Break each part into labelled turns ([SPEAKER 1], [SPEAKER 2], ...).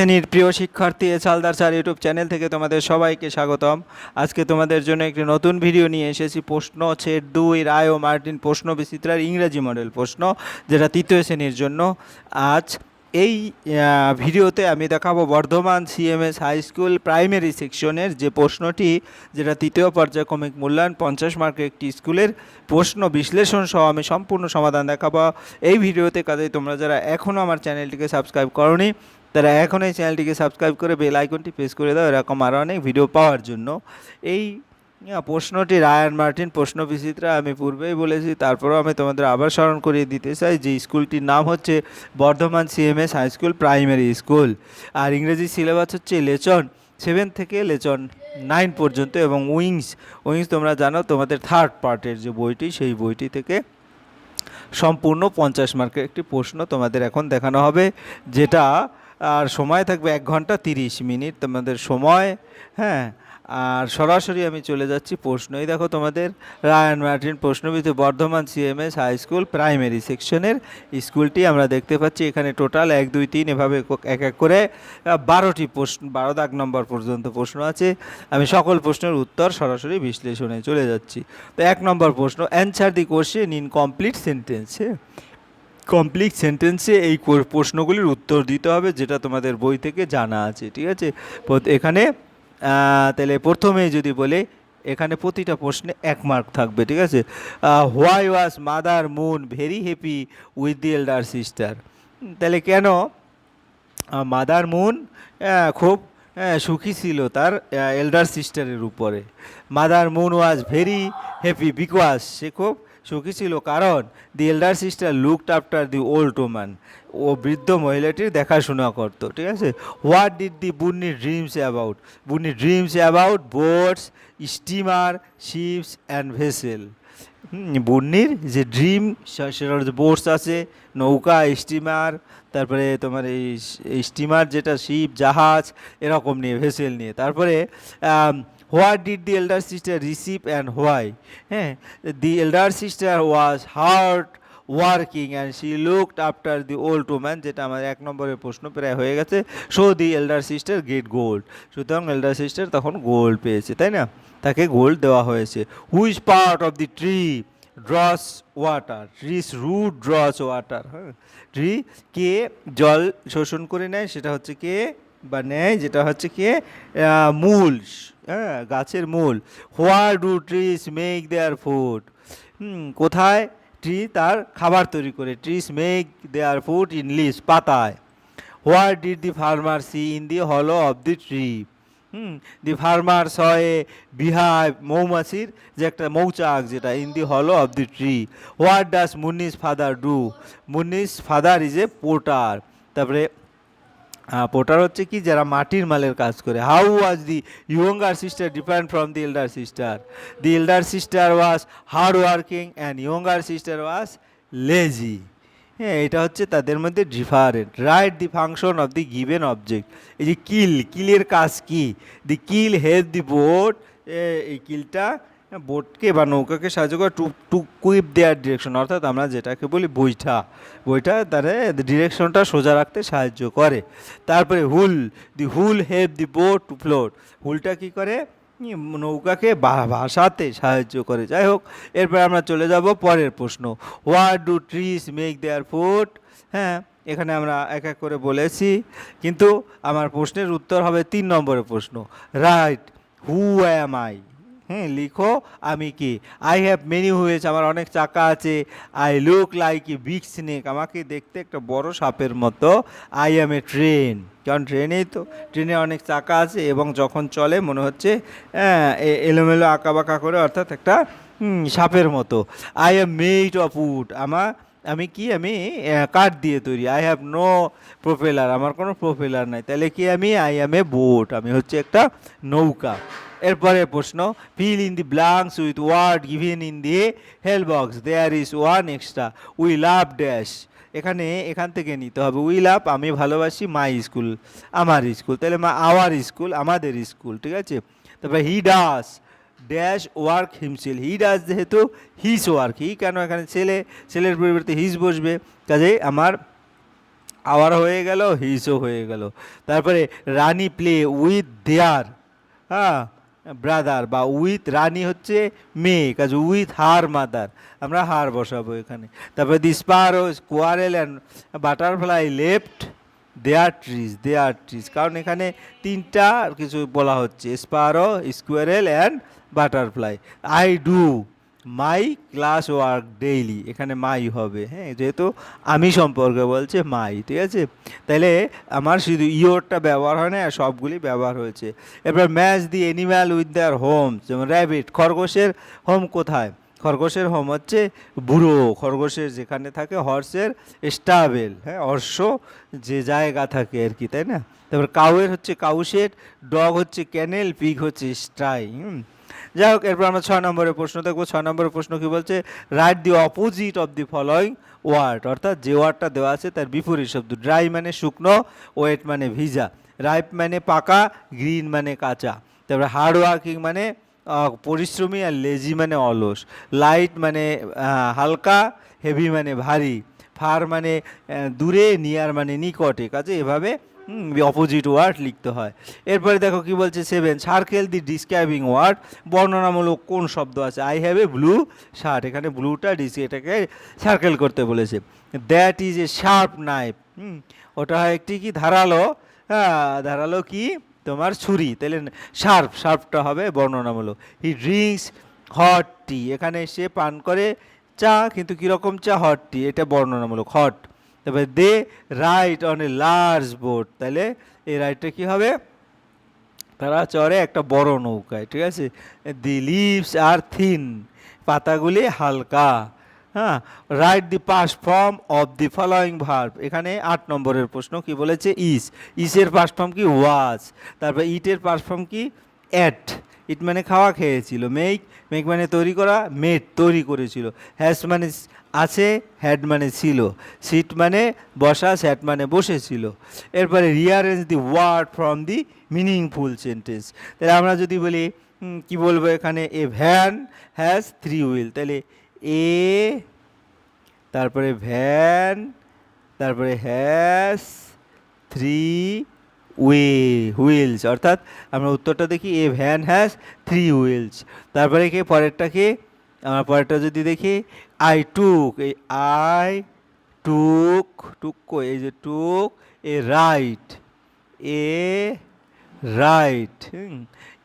[SPEAKER 1] শ্রেণির প্রিয় শিক্ষার্থী চালদার স্যার ইউটিউব চ্যানেল থেকে তোমাদের সবাইকে স্বাগতম। আজকে তোমাদের জন্য একটি নতুন ভিডিও নিয়ে এসেছি। প্রশ্ন ছেদ দুই রায় ও মার্টিন প্রশ্ন বিচিত্রার ইংরেজি মডেল প্রশ্ন, যেটা তৃতীয় শ্রেণির জন্য। আজ এই ভিডিওতে আমি দেখাবো Bardhaman CMS high school primary সেকশনের যে প্রশ্নটি, যেটা তৃতীয় পর্যায়ক্রমিক মূল্যায়ন পঞ্চাশ মার্কের একটি স্কুলের প্রশ্ন বিশ্লেষণ সহ আমি সম্পূর্ণ সমাধান দেখাবো। এই ভিডিওতে কাজেই তোমরা যারা এখনও আমার চ্যানেলটিকে সাবস্ক্রাইব করনি তারা এখন এই চ্যানেলটিকে সাবস্ক্রাইব করে বেল আইকনটি প্রেস করে দাও। এরকম আরও অনেক ভিডিও পাওয়ার জন্য। এই প্রশ্নটি রায়ান মার্টিন, প্রশ্ন বিচিত্রা, আমি পূর্বেই বলেছি, তারপরেও আমি তোমাদের আবার স্মরণ করিয়ে দিতে চাই যে স্কুলটির নাম হচ্ছে Bardhaman CMS high school primary school আর ইংরেজি সিলেবাস হচ্ছে লেচন সেভেন থেকে লেচন নাইন পর্যন্ত এবং উইংস উইংস তোমরা জানো, তোমাদের থার্ড পার্টের যে বইটি, সেই বইটি থেকে সম্পূর্ণ পঞ্চাশ মার্কের একটি প্রশ্ন তোমাদের এখন দেখানো হবে, যেটা আর সময় থাকবে এক ঘণ্টা তিরিশ মিনিট তোমাদের সময় হ্যাঁ? আর সরাসরি আমি চলে যাচ্ছি প্রশ্নই দেখো তোমাদের, Ryan Martin প্রশ্নবিধি Bardhaman CMS high school primary সেকশনের স্কুলটি আমরা দেখতে পাচ্ছি। এখানে টোটাল এক, দুই, তিন এভাবে এক এক করে বারোটি প্রশ্ন, বারো দাগ নম্বর পর্যন্ত প্রশ্ন আছে। আমি সকল প্রশ্নের উত্তর সরাসরি বিশ্লেষণে চলে যাচ্ছি। তো এক নম্বর প্রশ্ন answer the question in complete সেন্টেন্সে কমপ্লিট সেন্টেন্সে এই প্রশ্নগুলির উত্তর দিতে হবে, যেটা তোমাদের বই থেকে জানা আছে, ঠিক আছে? এখানে তাহলে প্রথমে যদি বলে, এখানে প্রতিটা প্রশ্নে এক মার্ক থাকবে, ঠিক আছে? Why was mother Moon very happy with the elder sister তাহলে কেন মাদার মুন খুব সুখী ছিল তার এল্ডার সিস্টারের উপরে? Mother Moon was very happy because সে খুব সুখী ছিল কারণ the elder sister looked after the old woman ও বৃদ্ধ মহিলাটির দেখাশোনা করতো, ঠিক আছে? What did the Bunny dreams about Bunny dreams about boats steamer ships and vessel বুন্নির যে ড্রিম সেটা হচ্ছে বোটস আছে, নৌকা স্টিমার তারপরে তোমার এই স্টিমার যেটা শিপ জাহাজ, এরকম নিয়ে ভেসেল নিয়ে। তারপরে what did the elder sister receive and why হ্যাঁ the elder sister was hard working and she looked after the old woman যেটা আমার এক নম্বরের প্রশ্ন, প্রায় হয়ে গেছে। So the elder sister get gold সুতরাং এল্ডার সিস্টার তখন গোল্ড পেয়েছে, তাই না? তাকে গোল্ড দেওয়া হয়েছে। Which part of the tree draws water trees root draws water হ্যাঁ? ট্রি কে জল শোষণ করে নেয়, সেটা হচ্ছে কে? বা নেয়, যেটা হচ্ছে কি মূল হ্যাঁ গাছের মূল। Where do trees make their food কোথায় ট্রি তার খাবার তৈরি করে। Trees make their food in leaves পাতায়। Where did the farmer see in the hollow of the tree hmm the farmer saw beehive মৌমাছির যে একটা মৌচাক যেটা in the hollow of the tree what does Munni's father do Munni's father is a potter তারপরে potter হচ্ছে কি, যারা মাটির মালের কাজ করে। How was the younger sister different from the elder sister the elder sister was hard working and younger sister was lazy হ্যাঁ এটা হচ্ছে তাদের মধ্যে different right the function of the given object এই যে কিল, কিলের কাজ কি? দি কিল হেল্প দি বোট এই কিলটা বোটকে বা নৌকাকে সাহায্য করে to to keep their direction অর্থাৎ আমরা যেটাকে বলি বইটা বইটা তারে ডিরেকশনটা সোজা রাখতে সাহায্য করে। তারপরে hull, the hull help the boat to float. হুলটা কী করে? নৌকাকে ভাসাতে সাহায্য করে। যাই হোক, এরপর আমরা চলে যাব পরের প্রশ্ন। What do trees make their food হ্যাঁ এখানে আমরা এক এক করে বলেছি। কিন্তু আমার প্রশ্নের উত্তর হবে তিন নম্বরের প্রশ্ন। রাইট হু অ্যাম আই হ্যাঁ লিখো আমি কি? আই হ্যাভ মেনি হুয়েজ আমার অনেক চাকা আছে। I look like a big snake আমাকে দেখতে একটা বড় সাপের মতো। আই অ্যাম এ ট্রেন কারণ ট্রেনেই তো। ট্রেনে অনেক চাকা আছে এবং যখন চলে মনে হচ্ছে হ্যাঁ, এলোমেলো আঁকা বাঁকা করে অর্থাৎ একটা সাপের মতো। I am made of wood আমার আমি কি, আমি কাঠ দিয়ে তৈরি। আই হ্যাভ নো প্রোপেলার আমার কোনো প্রোপেলার নাই। তাহলে কি আমি? আই অ্যাম এ বোট আমি হচ্ছে একটা নৌকা। এরপরে প্রশ্ন fill in the blanks with word given in the help box there is one extra we love dash এখানে, এখান থেকে নিতে হবে। উই লাভ আমি ভালোবাসি মাই স্কুল আমার স্কুল তাহলে মা আওয়ার স্কুল আমাদের স্কুল ঠিক আছে? তারপরে he does dash work himself he does যেহেতু হিস ওয়ার্ক হি কেন এখানে ছেলে? ছেলের পরিবর্তে হিস বসবে। কাজে আমার আওয়ার হয়ে গেল হিসও হয়ে গেল। তারপরে রানি প্লে উইথ দেয়ার হ্যাঁ ব্রাদার বা উইথ রানী হচ্ছে মেয়ে। কাজ উইথ হার মাদার আমরা হার বসাবো এখানে। তারপরে the sparrow squirrel and butterfly left their trees their trees কারণ এখানে তিনটা কিছু বলা হচ্ছে। Sparrow squirrel and butterfly I do my class work daily এখানে মাই হবে হ্যাঁ? যেহেতু আমি সম্পর্কে বলছে মাই ঠিক আছে? তাহলে আমার শুধু ইয়োরটা ব্যবহার হয় না সবগুলি ব্যবহার হয়েছে। এবার match the animal with their home, যেমন র্যাবিট খরগোশের হোম কোথায়? খরগোশের হোম হচ্ছে বুড়ো, খরগোশের যেখানে থাকে হর্সের স্টাবেল হ্যাঁ? অর্শ যে জায়গা থাকে আর কি, তাই না? তারপর কাউয়ের হচ্ছে কাউশের ডগ হচ্ছে ক্যানেল পিগ হচ্ছে স্ট্রাই হুম? যাই হোক, এরপর আমরা ছয় নম্বরের প্রশ্ন দেখব। ছয় নম্বরের প্রশ্ন কি বলছে? Write the opposite of the following word অর্থাৎ যে ওয়ার্ডটা দেওয়া আছে তার বিপরীত শব্দ। ড্রাই মানে শুকনো ওয়েট মানে ভিজা। রাইপ মানে পাকা গ্রিন মানে কাঁচা। তারপরে হার্ড ওয়ার্কিং মানে পরিশ্রমী আর লেজি মানে অলস। লাইট মানে হালকা হেভি মানে ভারী। ফার মানে দূরে নিয়ার মানে নিকটে। কাজে এভাবে অপোজিট ওয়ার্ড লিখতে হয়। এরপরে দেখো কি বলছে seven circle the describing word বর্ণনামূলক কোন শব্দ আছে? I have a blue shirt এখানে ব্লুটা ডিস এটাকে সার্কেল করতে বলেছে। That is a sharp knife ওটা একটি কি ধারালো? হ্যাঁ ধারালো কি? তোমার ছুরি। তাহলে শার্প শার্পটা হবে বর্ণনামূলক। হি ড্রিঙ্কস হট টি এখানে সে পান করে চা, কিন্তু কীরকম চা? হট টি এটা বর্ণনামূলক হট তারপরে they write on a large boat তাহলে এই রাইটটা কী হবে? তারা চড়ে একটা বড় নৌকায়, ঠিক আছে? দি লিভস আর থিন পাতাগুলি হালকা হ্যাঁ? Write the past form of the following verb এখানে আট নম্বরের প্রশ্ন কি বলেছে? ইস ইসের পাস ফর্ম কি? ওয়াজ তারপর ইটের পাস ফর্ম কি? অ্যাট ইট মানে খাওয়া খেয়েছিল। মেক মেক মানে তৈরি করা মেট তৈরি করেছিল। হ্যাস মানে আছে হ্যাড মানে ছিল সিট মানে বসা স্যাট মানে বসেছিল। এরপরে rearrange the word from the meaningful sentence তাহলে আমরা যদি বলি কি বলব এখানে? A van has three wheel তাহলে এ তারপরে ভ্যান তারপরে হ্যাজ থ্রি ওয়ে হুইলস অর্থাৎ আমরা উত্তরটা দেখি a van has three wheels তারপরে কি? পরেরটাকে আমরা পরেরটা যদি দেখি আই টুক এই আই টুক টুক? এই যে took a ride a ride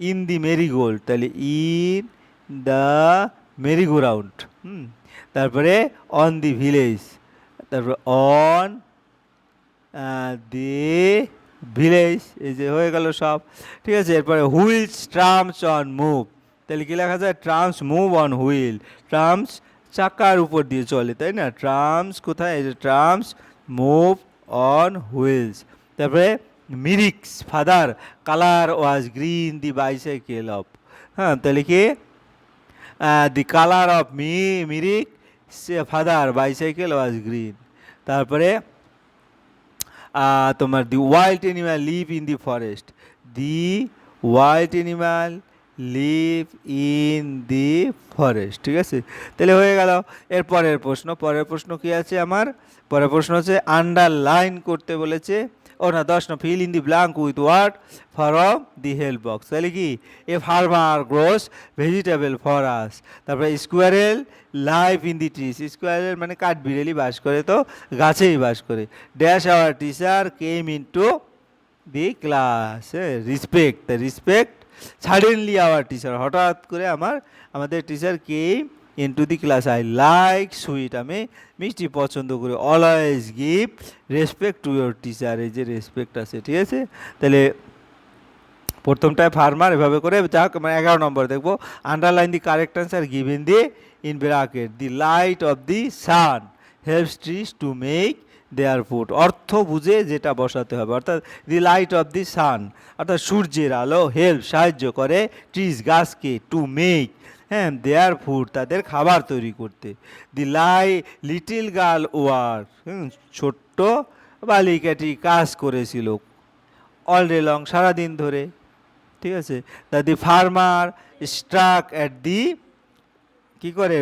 [SPEAKER 1] in the marigold তাহলে in the merry-go-round hmm, তারপরে অন দি ভিলেজ তারপরে অন দি ভিলেজ এই যে হয়ে গেল সব, ঠিক আছে এরপরে হুইলস ট্রামস অন মুভ তাহলে কি লেখা যায়? Trams move on wheel. Trams চাকার উপর দিয়ে চলে, তাই না? ট্রামস কোথায়? এই যে ট্রামস মুভ অন হুইলস। তারপরে Mirik's, father, colour was green, the bicycle of. হ্যাঁ তাহলে কি? The colour of me, Mirik father, bicycle was green. তারপরে তোমার the wild animal live in the forest. The wild animal live in the forest, ঠিক আছে? তাহলে হয়ে গেল। এর পরের প্রশ্ন পরের প্রশ্ন কি আছে আমার? পরের প্রশ্ন হচ্ছে আন্ডারলাইন করতে বলেছে ও না দশ না fill in the blank with word from the help box তাহলে কি? A farmer grows vegetable for us তারপরে squirrel life in the trees squirrel মানে কাঠ বিড়ালি বাস করে তো, গাছেই বাস করে। Dash our teacher came in to the class respect the respect suddenly our teacher হঠাৎ করে আমার, আমাদের teacher came into the class I like sweet আমি মিষ্টি পছন্দ করি। Always give respect to your teacher এই যে রেসপেক্ট আছে, ঠিক আছে? তাহলে প্রথমটায় ফার্মার এভাবে করে, যাক মানে এগারো নম্বর দেখব। Underline the correct answer given the in bracket the light of the sun helps trees to make their food. অর্থ বুঝে যেটা বসাতে হবে। অর্থাৎ দি লাইট অফ দি সান, অর্থাৎ সূর্যের আলো, হেল্প, সাহায্য করে ট্রিজ গাছকে টু মেক হ্যাঁ দেয়ার ফুড তাদের খাবার তৈরি করতে। দি লাই, লিটিল গার্ল ওয়ার ছোট্ট বালিকাটি কাজ করেছিল অল ডে লং, সারাদিন ধরে, ঠিক আছে? তা the farmer struck at the, কী করে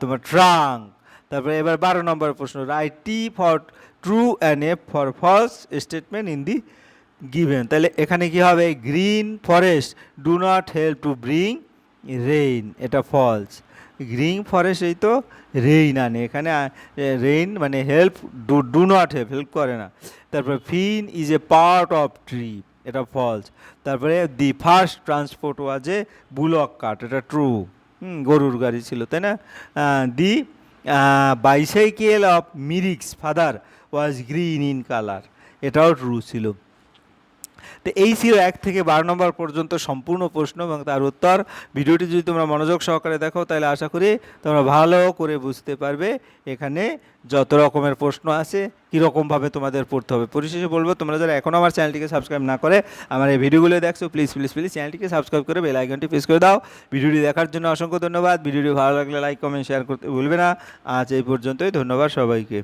[SPEAKER 1] তোমার ট্রাঙ্ক তারপরে এবার বারো নম্বর প্রশ্ন write T for true and F for false statement in the given তাহলে এখানে কি হবে? Green forest do not help to bring rain এটা ফলস গ্রিন ফরেস্ট এই তো রেইন আনে, এখানে রেইন মানে help do do not help help করে না। তারপরে fin is a part of tree এটা ফলস তারপরে the first transport was a bullock cart এটা ট্রু গরুর গাড়ি ছিল, তাই না? The bicycle of Mirik's father was green in colour এটাও ট্রু ছিল তো এই ছিল এক থেকে বারো নম্বর পর্যন্ত সম্পূর্ণ প্রশ্ন এবং তার উত্তর। ভিডিওটি যদি তোমরা মনোযোগ সহকারে দেখো, তাহলে আশা করি তোমরা ভালো করে বুঝতে পারবে এখানে যত রকমের প্রশ্ন আছে, কীরকমভাবে তোমাদের পড়তে হবে। পরিশেষে বলব, তোমরা যারা এখনও আমার চ্যানেলটিকে সাবস্ক্রাইব না করে আমার এই ভিডিওগুলো দেখছ প্লিজ প্লিজ প্লিজ চ্যানেলটিকে সাবস্ক্রাইব করে বেল আইকনটি প্রেস করে দাও। ভিডিওটি দেখার জন্য অসংখ্য ধন্যবাদ। ভিডিওটি ভালো লাগলে লাইক কমেন্ট শেয়ার করতে ভুলবে না। আজ এই পর্যন্তই। ধন্যবাদ সবাইকে।